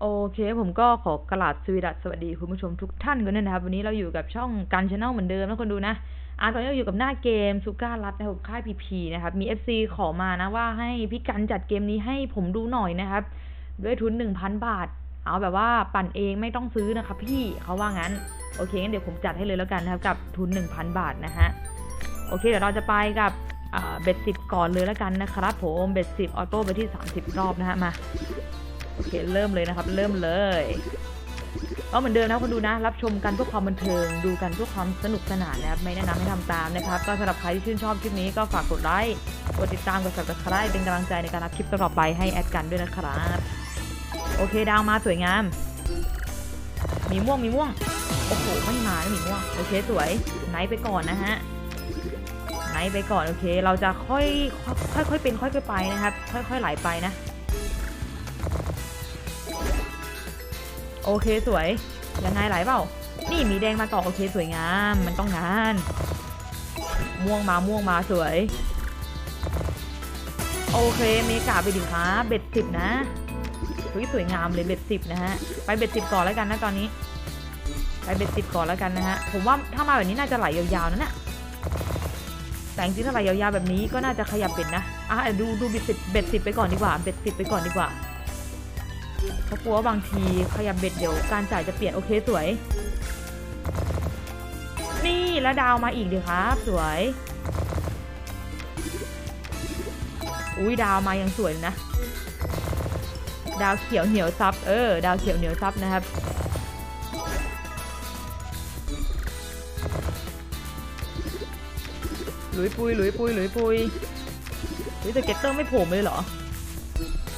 โอเค ผมก็ขอกราบสวีดัสสวัสดีคุณผู้ชมทุกท่านกันด้วยนะครับ วันนี้เราอยู่กับช่องการชาแนลเหมือนเดิมนะคนดูนะอ่าตอนนี้เราอยู่กับหน้าเกมซูก้ารัตนะครับค่ายพีพีนะครับ มี FC ขอมานะว่าให้พี่กันจัดเกมนี้ให้ผมดูหน่อยนะครับ ด้วยทุน 1,000 บาท เอาแบบว่าปั่นเองไม่ต้องซื้อนะครับพี่เขาว่างั้น โอเคงั้นเดี๋ยวผมจัดให้เลยแล้วกันนะครับกับทุน 1,000 บาทนะฮะโอเคเดี๋ยวเราจะไปกับเบ็ดสิบก่อนเลยแล้วกันนะครับผมเบ็ดสิบออโต้ไปที่ 30 รอบนะฮะมา โอเคเริ่มเลยนะครับ เริ่มเลยก็เหมือนเดิมนะคนดูนะ รับชมกันเพื่อความบันเทิงดูกันเพื่อความสนุกสนานนะครับ ไม่แนะนำให้ทำตามนะครับ ก็สำหรับใครที่ชื่นชอบคลิปนี้ก็ฝากกดไลค์กดติดตามกด subscribe เป็นกำลังใจในการรับคลิปต่อไปให้แอดกันด้วยนะครับโอเคดาวมาสวยงาม มีม่วงมีม่วงโอ้โหไม่มานะมีม่วงโอเคสวยไนท์ไปก่อนนะฮะไนท์ไปก่อนโอเค เราจะค่อยค่อยค่อยเป็นค่อยๆไปนะครับ ค่อย ๆ ไหลไปนะ โอเคสวย ยังไงไหลเปล่า นี่มีแดงมาต่อโอเคสวยงาม มันต้องงาน ม่วงมาม่วงมาสวย โอเคเมกาไปดิครับเบ็ดสิบนะเฮ้ยสวยงามเลยเบ็ดสิบนะฮะ ไปเบ็ดสิบก่อนแล้วกันนะตอนนี้ ไปเบ็ดสิบก่อนแล้วกันนะฮะ ผมว่าถ้ามาแบบนี้น่าจะไหลยาวๆนั่นแหละแต่จริงถ้าไหลยาวๆแบบนี้ก็น่าจะขยับเบ็ดนะ อะดูดูเบ็ดสิบเบ็ดสิบไปก่อนดีกว่า เบ็ดสิบไปก่อนดีกว่า เพราะกลัวว่าบางทีขยับเบ็ดเดี๋ยวการจ่ายจะเปลี่ยนโอเคสวย นี่แล้วดาวมาอีกดีครับ สวย อุ้ยดาวมายังสวยเลยนะ ดาวเขียวเหนียวซับ เออ ดาวเขียวเหนียวซับนะครับหลุยปุยหลุยปุยหลุยปุยหรือแต่เกตเตอร์ไม่โผล่เลยเหรอ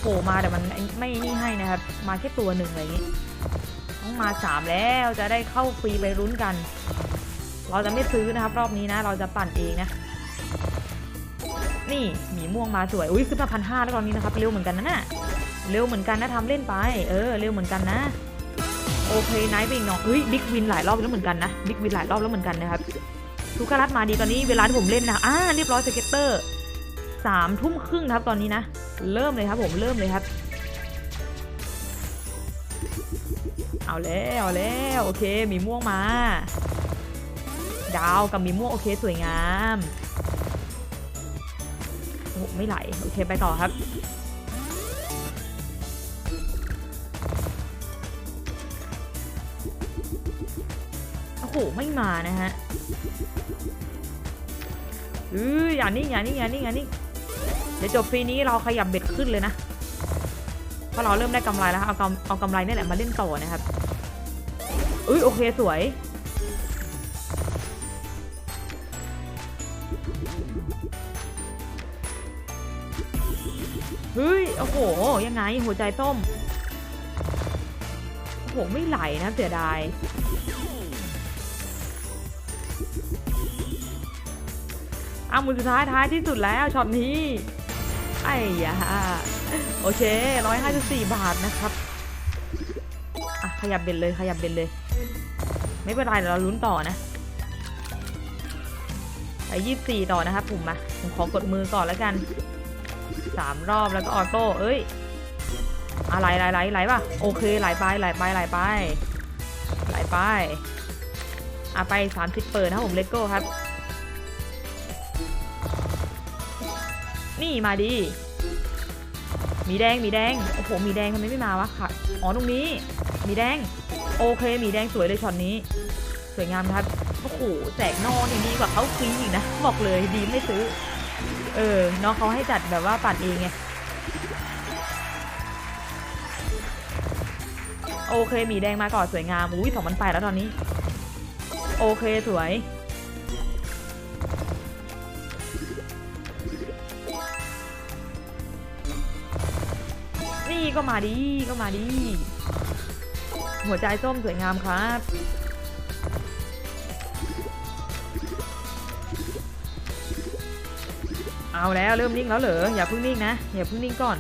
โผล่มาแต่มันไม่นี่ให้นะครับ มาแค่ตัวหนึ่งอะไรอย่างงี้ต้องมาสามแล้วจะได้เข้าฟรีไปรุ้นกัน เราจะไม่ซื้อนะครับ รอบนี้นะ เราจะปั่นเองนะ นี่หมีม่วงมาสวย อุ้ยขึ้นมาพันห้าแล้วตอนนี้นะครับ เร็วเหมือนกันนะน่ะเร็วเหมือนกันนะทำเล่นไป เออ เร็วเหมือนกันนะโอเคไนท์ไปอีกหน่อยเฮ้ยบิ๊กวินหลายรอบแล้วเหมือนกันนะบิ๊กวินหลายรอบแล้วเหมือนกันนะครับทุกรัฐมาดีตอนนี้เวลาที่ผมเล่นนะอ่าเรียบร้อยสเก็ตเตอร์สามทุ่มครึ่งครับตอนนี้นะ เริ่มเลยครับผมเริ่มเลยครับ เอาแล้วเอาแล้วโอเคมีม่วงมา ดาวกับมีม่วงโอเคสวยงามโอ้ไม่ไหลโอเคไปต่อครับโอ้โหไม่มานะฮะเอออย่านิ่งอย่านิ่งอย่านิ่งอย่านิ่ง เดี๋ยวจบฟรีนี้เราขยับเบ็ดขึ้นเลยนะเพราะเราเริ่มได้กำไรแล้วครับเอากำเอากำไรนี่แหละมาเล่นต่อนะครับเอ้ยโอเคสวย เฮ้ย โอ้โห ยังไงหัวใจส้ม โอ้โห ไม่ไหลนะเสียดายเอามือสุดท้ายท้ายที่สุดแล้วช็อตนี้ ไอ้ยาโอเคร้อยห้าสิบสี่บาทนะครับอะขยับเบ็ดเลยขยับเบ็ดเลย ไม่เป็นไรเดี๋ยวเราลุ้นต่อนะไปยี่สี่ต่อนะครับผมมาผมขอกดมือก่อนแล้วกันสามรอบแล้วก็ออโต้เอ้ยอะไรไหลไหลไหลป่ะโอเคไหลไปไหลไปไหลไปไหลไปอะไปสามสิบเปิดนะผมเลโก้ครับ นี่มาดีมีแดงมีแดง โอ้โหมีแดงทำไมไม่มาวะค่ะ อ๋อตรงนี้มีแดง โอเคมีแดงสวยเลยช็อตนี้ สวยงามครับ โอ้โหแจกนอนอย่ดีกว่าเขาฟรีอีกนะ บอกเลยดีไม่ซื้อ เออ น้องเขาให้จัดแบบว่าปั่นเองไง โอเคมีแดงมาก่อนสวยงาม อุ้ยสองพันแปดแล้วตอนนี้ โอเคสวย นี่ก็มาดีก็มาดี หัวใจส้มสวยงามครับ เอาแล้วเริ่มนิ่งแล้วเหรออย่าเพิ่งนิ่งนะอย่าเพิ่งนิ่งก่อน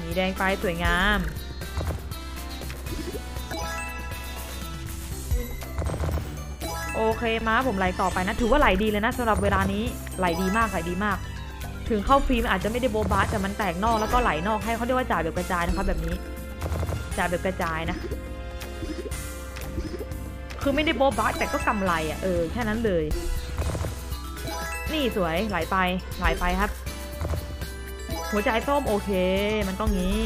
มีแดงไปสวยงาม โอเคมาผมไหลต่อไปนะ ถือว่าไหลดีเลยนะสำหรับเวลานี้ไหลดีมากไหลดีมาก ถึงเข้าฟรีมันอาจจะไม่ได้โบบาสแต่มันแตกนอกแล้วก็ไหลนอกให้เขาเรียกว่าจ่ายแบบกระจายนะคะแบบนี้จ่ายแบบกระจายนะ คือไม่ได้โบบาสแต่ก็กำไรอะเออแค่นั้นเลย นี่สวยไหลไปไหลไปครับ หัวใจส้มโอเค มันต้องงี้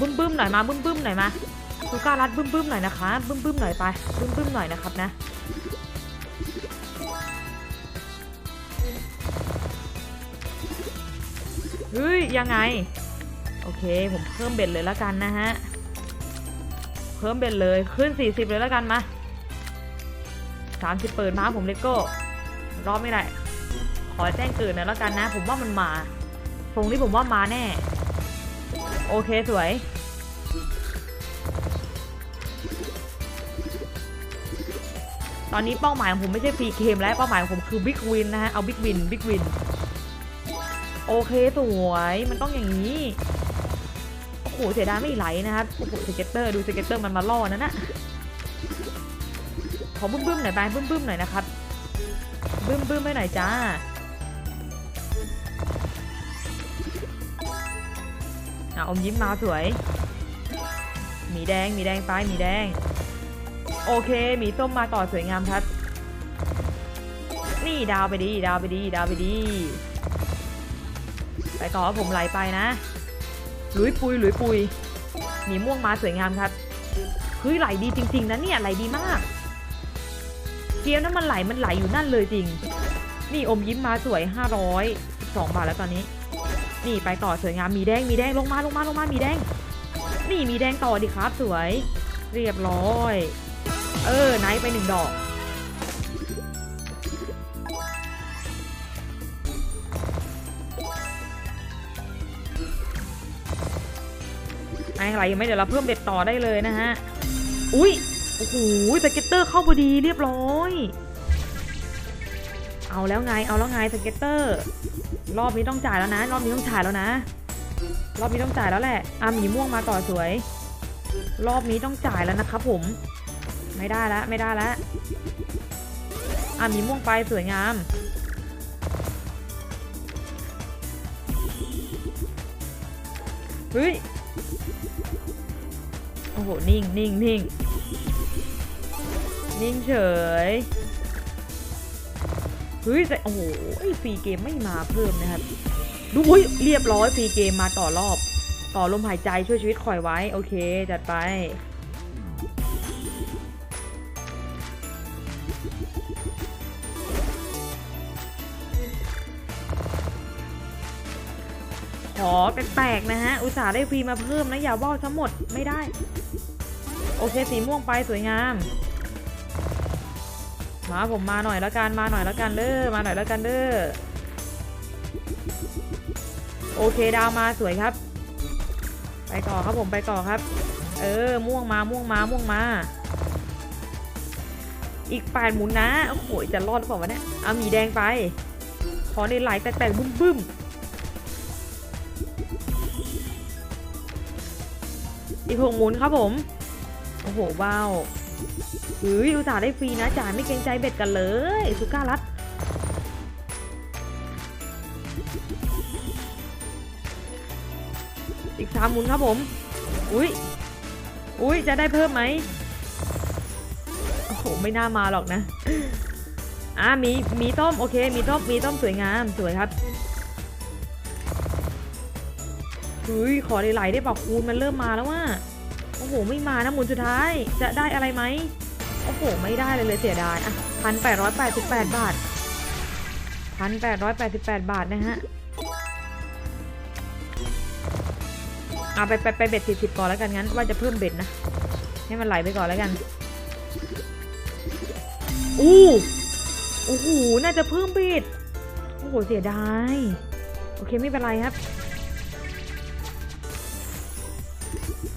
บึ้มบึ้มๆหน่อยมาบึ้มบึ้มๆหน่อยมาซูก้ารัดบึ้มบึ้มๆหน่อยนะคะบึ้มบึ้มๆหน่อยไปบึ้มบึ้มๆหน่อยนะครับนะเฮ้ยยังไง โอเคผมเพิ่มเบ็ดเลยแล้วกันนะฮะเพิ่มเบ็ดเลยขึ้น 40 เลยแล้วกันมา30 เปิดมาผมเลโก้รอบไม่ได้ขอแจ้งเกิดหน่อยแล้วกันนะ ผมว่ามันมาทรงนี้ผมว่ามาแน่ โอเคสวย ตอนนี้เป้าหมายของผมไม่ใช่ฟรีเกมแล้วเป้าหมายของผมคือบิ๊กวินนะฮะ เอาบิ๊กวินบิ๊กวิน โอเคสวยมันต้องอย่างนี้ โอ้โหเสียดายไม่ไหลนะครับโอ้โหสเก็ตเตอร์ดูสเก็ตเตอร์มันมาล่อนั่นนะขอบึ้มๆหน่อยไปบึ้มๆหน่อยนะครับบึ้มบึ้มๆให้หน่อยจ้า อะอมยิ้มมาสวย หมีแดง หมีแดงไปหมีแดง โอเค หมีส้มมาต่อสวยงามครับนี่ดาวไปดี ดาวไปดี ดาวไปดี ไปต่อผมไหลไปนะ หลุยปุยหลุยปุย หมีม่วงมาสวยงามครับเฮ้ยไหลดีจริง ๆนะเนี่ยไหลดีมากเกียวนั้นมันไหลมันไหลอยู่นั่นเลยจริง นี่อมยิ้มมาสวย 500 2บาทแล้วตอนนี้ นี่ไปต่อสวยงามมีแดงมีแดงลงมาลงมาลงมามีแดง นี่มีแดงต่อดิครับสวย เรียบร้อย เออไนท์ไปหนึ่งดอก ไอ้อะไรยังไม่เดี๋ยวเราเพิ่มเบ็ดต่อได้เลยนะฮะ อุ้ยโอ้โหสเก็ตเตอร์เข้าพอดีเรียบร้อย เอาแล้วไง เอาแล้วไงสเก็ตเตอร์ รอบนี้ต้องจ่ายแล้วนะ รอบนี้ต้องจ่ายแล้วนะ รอบนี้ต้องจ่ายแล้วแหละอะหมีม่วงมาต่อสวย รอบนี้ต้องจ่ายแล้วนะครับผม ไม่ได้แล้วไม่ได้แล้วอะหมีม่วงไปสวยงาม เฮ้ย โอ้โห นิ่งนิ่งนิ่งนิ่งเฉย เฮ้ยแต่โอ้โหไอฟรีเกมไม่มาเพิ่มนะครับ ดูอุ้ยเรียบร้อยฟรีเกมมาต่อรอบ ต่อลมหายใจช่วยชีวิตคอยไว้ โอเค จัดไป ขอแปลกๆนะฮะ อุตส่าห์ได้ฟรีมาเพิ่มนะอย่าว่าทั้งหมดไม่ได้ โอเค สีม่วงไปสวยงาม มาผมมาหน่อยแล้วกันมาหน่อยแล้วกันเด้อมาหน่อยแล้วกันเด้อโอเคดาวมาสวยครับ ไปต่อครับผมไปต่อครับ เออม่วงมาม่วงมาม่วงมา อีกแปดหมุนนะโอ้โหจะรอดหรือเปล่าวะเนี่ยเอาหมีแดงไปขอในไหลแตกๆบึ้มบึ้มๆอีกหกหมุนครับผม โอ้โหว้าว เฮ้ยอุตส่าห์ได้ฟรีนะจ่ายไม่เกรงใจเบ็ดกันเลยสุก้ารัดอีกสามหมุนครับผม อุ้ยอุ้ยจะได้เพิ่มไหมโอ้โหไม่น่ามาหรอกนะ อะมีมีต้มโอเค มีต้มมีต้มสวยงามสวยครับอุ้ยขอไหลๆได้บอกคูณมันเริ่มมาแล้วว่า หไม่มานะหมุนสุดท้ายจะได้อะไรไหมโอ้โหไม่ได้เลยเลยเสียดายอะพันแปดร้อยแปดสิบแปดบาทพันแปดร้อยแปดสิบแปดบาทนะฮะเอาไปไปไปเบ็ดสี่สิบก่อนแล้วกันงั้นว่าจะเพิ่มเบ็ดนะ ให้มันไหลไปก่อนแล้วกันอู้โอ้โหน่าจะเพิ่มเบ็ดโอ้โหเสียดายโอเคไม่เป็นไรครับ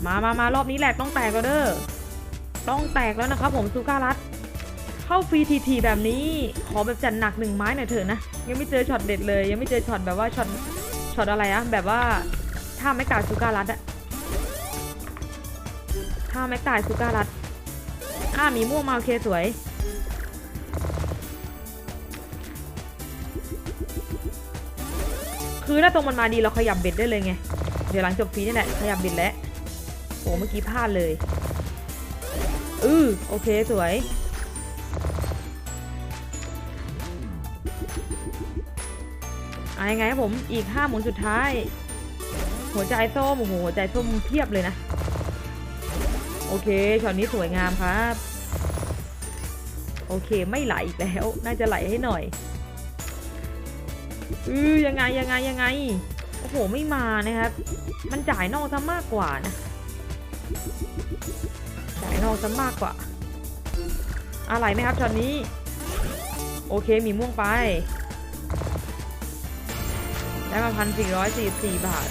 มามามารอบนี้แหละต้องแตกแล้วเด้อต้องแตกแล้วนะครับผมซูการัดเข้าฟรีทีทีแบบนี้ขอแบบจัดหนักหนึ่งไม้หน่อยเถอะนะยังไม่เจอช็อตเด็ดเลย ยังไม่เจอช็อตแบบว่าช็อตช็อตอะไรอะแบบว่าถ้าไม่ตายซูการัดอะถ้าไม่ตายซูการัดอ่ามีม่วงมาโอเคสวย คือถ้าตรงมันมาดีเราขยับเบ็ดได้เลยไง เดี๋ยวหลังจบฟีนี่แหละขยับเบ็ดแล้ว โอ้เมื่อกี้พลาดเลยอือโอเคสวยอะยังไงครับผมอีกห้าหมุนสุดท้าย หัวใจส้มโอ้โหหัวใจส้มเพียบเลยนะ โอเคช็อตนี้สวยงามครับ โอเคไม่ไหลอีกแล้ว น่าจะไหลให้หน่อยอือยังไงยังไงยังไงโอ้โหไม่มานะครับ มันจ่ายนอกซะมากกว่านะ จ่ายนอกซะมากกว่า อะไรไหมครับช็อตนี้ โอเคมีม่วงไป ได้มาพันสี่ร้อยสี่สี่บาท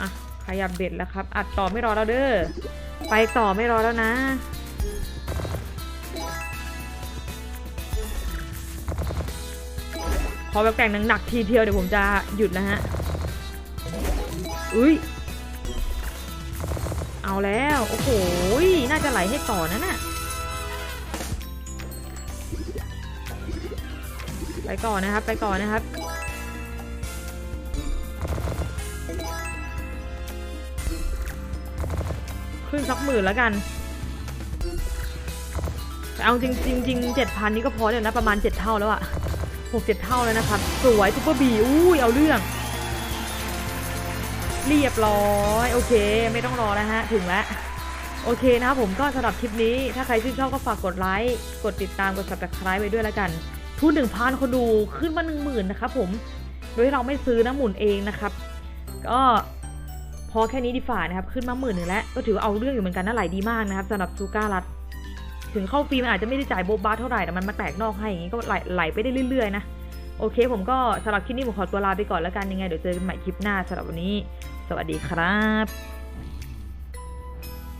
อะ ขยับเบ็ดแล้วครับ อัดต่อไม่รอแล้วเด้อ ไปต่อไม่รอแล้วนะพอแบบแต่งหนักๆทีเดียวเดี๋ยวผมจะหยุดแล้วฮะ อุ้ย เอาแล้ว โอ้โห น่าจะไหลให้ต่อนะน่ะไปก่อนนะครับ ไปก่อนนะครับ ขึ้นสักหมื่นแล้วกัน แต่เอาจริงจริงจริงเจ็ดพันนี้ก็พอแล้วนะ ประมาณเจ็ดเท่าแล้วอะหกเจ็ดเท่าแล้วนะครับ สวยซุปเปอร์บีอุ้ยเอาเรื่อง เรียบร้อย โอเค ไม่ต้องรอแล้วฮะ ถึงแล้วโอเคนะครับผมก็สำหรับคลิปนี้ ถ้าใครชื่นชอบก็ฝากกดไลค์ กดติดตาม กด subscribe ไว้ด้วยแล้วกัน ทุนหนึ่งพันคนดูขึ้นมาหนึ่งหมื่นนะครับผม โดยเราไม่ซื้อนะหมุนเองนะครับ ก็พอแค่นี้ดีฝ่านะครับ ขึ้นมาหมื่นหนึ่งแล้ว ก็ถือว่าเอาเรื่องอยู่เหมือนกันนะไหลดีมากนะครับสำหรับซูการัด ถึงเข้าฟรีมันอาจจะไม่ได้จ่ายโบบาเท่าไหร่ แต่มันมาแตกนอกให้อย่างนี้ก็ไหลไหลไปได้เรื่อยๆนะ โอเค ผมก็สำหรับคลิปนี้ผมขอตัวลาไปก่อนแล้วกันยังไงเดี๋ยวเจอกันใหม่คลิปหน้าสำหรับวันนี้ สวัสดีครับ